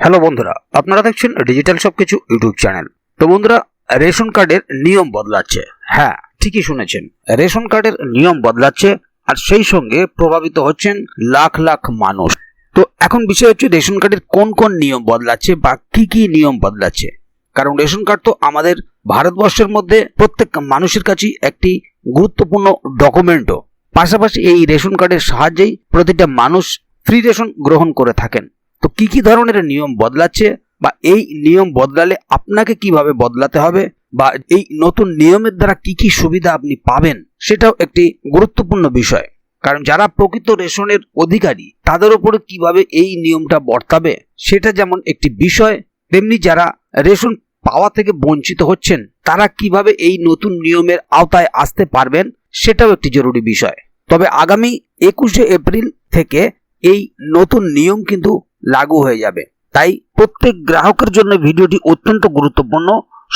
Hello বন্ধুরা, আপনারা দেখছেন ডিজিটাল সবকিছু ইউটিউব চ্যানেল। তো বন্ধুরা, রেশন কার্ডের নিয়ম বদলাচ্ছে। হ্যাঁ ঠিকই শুনেছেন, রেশন কার্ডের নিয়ম বদলাচ্ছে আর সেই সঙ্গে প্রভাবিত হচ্ছেন লাখ লাখ মানুষ। তো এখন বিষয় হচ্ছে রেশন কার্ডের কোন কোন নিয়ম বদলাচ্ছে বা কি কি নিয়ম বদলাচ্ছে। কারণ রেশন কার্ড তো আমাদের ভারতবর্ষের মধ্যে প্রত্যেক মানুষের কাছেই একটি গুরুত্বপূর্ণ ডকুমেন্টও। পাশাপাশি এই রেশন কার্ডের সাহায্যেই প্রতিটা মানুষ ফ্রি রেশন গ্রহণ করে থাকেন। তো কি কি ধরনের নিয়ম বদলাচ্ছে বা এই নিয়ম বদলালে আপনাকে কীভাবে বদলাতে হবে বা এই নতুন নিয়মের দ্বারা কি কি সুবিধা আপনি পাবেন সেটাও একটি গুরুত্বপূর্ণ বিষয়। কারণ যারা প্রকৃত রেশনের অধিকারী, তাদের উপরে কীভাবে এই নিয়মটা বর্তাবে সেটা যেমন একটি বিষয়, তেমনি যারা রেশন পাওয়া থেকে বঞ্চিত হচ্ছেন, তারা কীভাবে এই নতুন নিয়মের আওতায় আসতে পারবেন সেটাও একটি জরুরি বিষয়। তবে আগামী একুশে এপ্রিল থেকে এই নতুন নিয়ম কিন্তু লাগু হয়ে যাবে। তাই প্রত্যেক গ্রাহকের জন্য ভিডিওটি অত্যন্ত গুরুত্বপূর্ণ।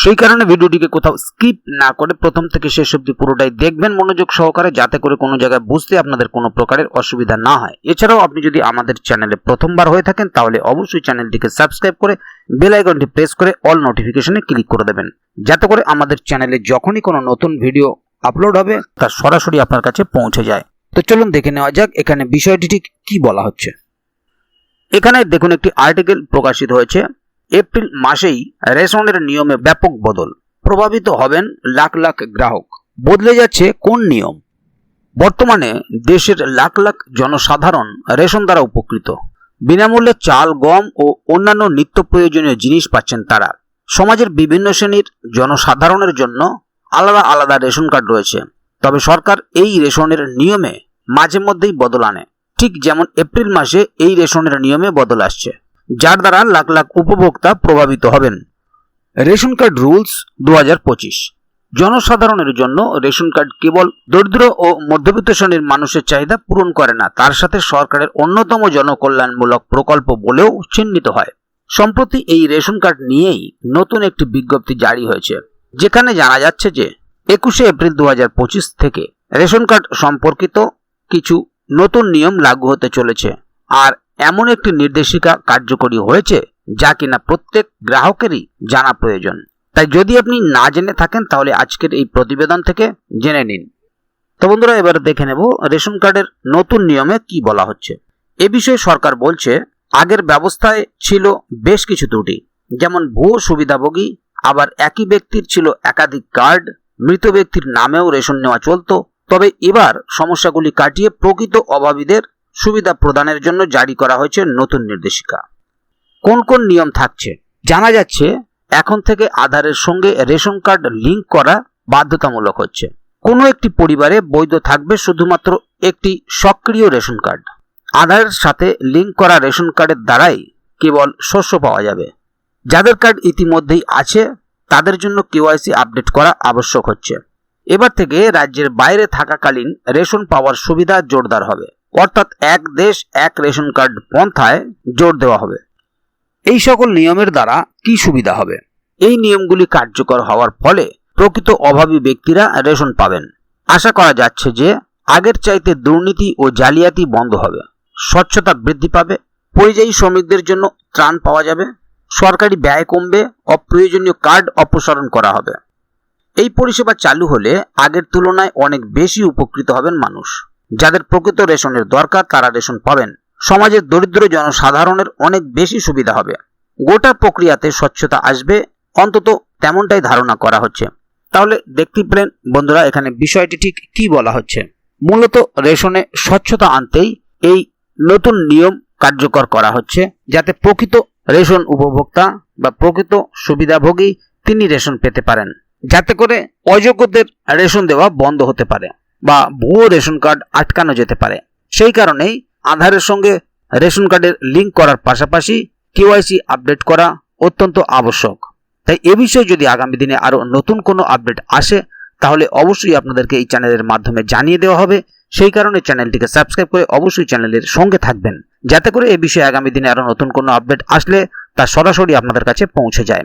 সেই কারণে ভিডিওটিকে কোথাও স্কিপ না করে প্রথম থেকে শেষ অবধি পুরোটাই দেখবেন মনোযোগ সহকারে, যাতে করে কোনো জায়গায় বুঝতে আপনাদের কোনো প্রকারের অসুবিধা না হয়। এছাড়াও আপনি যদি আমাদের চ্যানেলে প্রথমবার হয়ে থাকেন, তাহলে অবশ্যই চ্যানেলটিকে সাবস্ক্রাইব করে বেল আইকনটি প্রেস করে অল নোটিফিকেশনে ক্লিক করে দেবেন। যাতে করে আমাদের চ্যানেলে যখনই কোনো নতুন ভিডিও আপলোড হবে, তা সরাসরি আপনার কাছে পৌঁছে যায়। তো চলুন দেখে নেওয়া যাক, এখানে বিষয়টি ঠিক কি বলা হচ্ছে। এখানে দেখুন একটি আর্টিকেল প্রকাশিত হয়েছে। এপ্রিল মাসেই রেশনের নিয়মে ব্যাপক বদল। প্রভাবিত হবেন লাখ লাখ গ্রাহক। বদলে যাচ্ছে কোন নিয়ম? বর্তমানে দেশের লাখ লাখ জনসাধারণ রেশন দ্বারা উপকৃত। বিনামূল্যে চাল, গম ও অন্যান্য নিত্য প্রয়োজনীয় জিনিস পাচ্ছেন তারা। সমাজের বিভিন্ন শ্রেণির জনসাধারণের জন্য আলাদা আলাদা রেশন কার্ড রয়েছে। তবে সরকার এই রেশনের নিয়মে মাঝে মধ্যেই বদল আনে। ঠিক যেমন এপ্রিল মাসে এই রেশনের নিয়মে বদল আসছে, যার দ্বারা লাখ লাখ উপভোক্তা প্রভাবিত হবেন। রেশন কার্ড রুলস দু হাজার পঁচিশ। জনসাধারণের জন্য রেশন কার্ড কেবল দরিদ্র ও মধ্যবিত্ত শ্রেণির মানুষের চাহিদা পূরণ করে না, তার সাথে সরকারের অন্যতম জনকল্যাণমূলক প্রকল্প বলেও চিহ্নিত হয়। সম্প্রতি এই রেশন কার্ড নিয়েই নতুন একটি বিজ্ঞপ্তি জারি হয়েছে, যেখানে জানা যাচ্ছে যে একুশে এপ্রিল দু হাজার পঁচিশ থেকে রেশন কার্ড সম্পর্কিত কিছু নতুন নিয়ম লাগু হতে চলেছে। আর এমন একটি নির্দেশিকা কার্যকরী হয়েছে, যা কিনা প্রত্যেক গ্রাহকেরই জানা প্রয়োজন। তাই যদি আপনি না জেনে থাকেন, তাহলে আজকের এই প্রতিবেদন থেকে জেনে নিন। তো বন্ধুরা, এবার দেখে নেব রেশন কার্ডের নতুন নিয়মে কি বলা হচ্ছে। এ বিষয়ে সরকার বলছে, আগের ব্যবস্থায় ছিল বেশ কিছু ত্রুটি, যেমন ভুয়ো সুবিধাভোগী, আবার একই ব্যক্তির ছিল একাধিক কার্ড, মৃত ব্যক্তির নামেও রেশন নেওয়া চলতো তবে এবার সমস্যাগুলি কাটিয়ে প্রকৃত অভাবীদের সুবিধা প্রদানের জন্য জারি করা হয়েছে নতুন নির্দেশিকা। কোন কোন নিয়ম থাকছে? জানা যাচ্ছে, এখন থেকে আধারের সঙ্গে রেশন কার্ড লিঙ্ক করা বাধ্যতামূলক হচ্ছে। কোনো একটি পরিবারে বৈধ থাকবে শুধুমাত্র একটি সক্রিয় রেশন কার্ড। আধারের সাথে লিংক করা রেশন কার্ডের দ্বারাই কেবল শস্য পাওয়া যাবে। যাদের কার্ড ইতিমধ্যেই আছে, তাদের জন্য কেওয়াইসি আপডেট করা আবশ্যক হচ্ছে। এবার থেকে রাজ্যের বাইরে থাকাকালীন রেশন পাওয়ার সুবিধা জোরদার হবে। অর্থাৎ এক দেশ এক রেশন কার্ড পন্থায় জোর দেওয়া হবে। এই সকল নিয়মের দ্বারা কি সুবিধা হবে? এই নিয়মগুলি কার্যকর হওয়ার ফলে প্রকৃত অভাবী ব্যক্তিরা রেশন পাবেন। আশা করা যাচ্ছে যে আগের চাইতে দুর্নীতি ও জালিয়াতি বন্ধ হবে। স্বচ্ছতা বৃদ্ধি পাবে। পরিযায়ী শ্রমিকদের জন্য ত্রাণ পাওয়া যাবে। সরকারি ব্যয় কমবে। অপ্রয়োজনীয় কার্ড অপসারণ করা হবে। এই পরিষেবা চালু হলে আগের তুলনায় অনেক বেশি উপকৃত হবেন মানুষ। যাদের প্রকৃত রেশনের দরকার, তারা রেশন পাবেন। সমাজের দরিদ্র জনসাধারণের অনেক বেশি সুবিধা হবে। গোটা প্রক্রিয়াতে স্বচ্ছতা আসবে, অন্তত তেমনটাই ধারণা করা হচ্ছে। তাহলে দেখতে পেলেন বন্ধুরা, এখানে বিষয়টি ঠিক কি বলা হচ্ছে। মূলত রেশনে স্বচ্ছতা আনতেই এই নতুন নিয়ম কার্যকর করা হচ্ছে, যাতে প্রকৃত রেশন উপভোক্তা বা প্রকৃত সুবিধাভোগী তিনি রেশন পেতে পারেন। যাতে করে অযোগ্যদের রেশন দেওয়া বন্ধ হতে পারে বা ভুয়ো রেশন কার্ড আটকানো যেতে পারে। সেই কারণেই আধারের সঙ্গে রেশন কার্ডের লিঙ্ক করার পাশাপাশি কেওয়াইসি আপডেট করা অত্যন্ত আবশ্যক। তাই এ বিষয়ে যদি আগামী দিনে আরও নতুন কোনো আপডেট আসে, তাহলে অবশ্যই আপনাদেরকে এই চ্যানেলের মাধ্যমে জানিয়ে দেওয়া হবে। সেই কারণে চ্যানেলটিকে সাবস্ক্রাইব করে অবশ্যই চ্যানেলের সঙ্গে থাকবেন। যাতে করে এ বিষয়ে আগামী দিনে আরও নতুন কোনো আপডেট আসলে তা সরাসরি আপনাদের কাছে পৌঁছে যায়।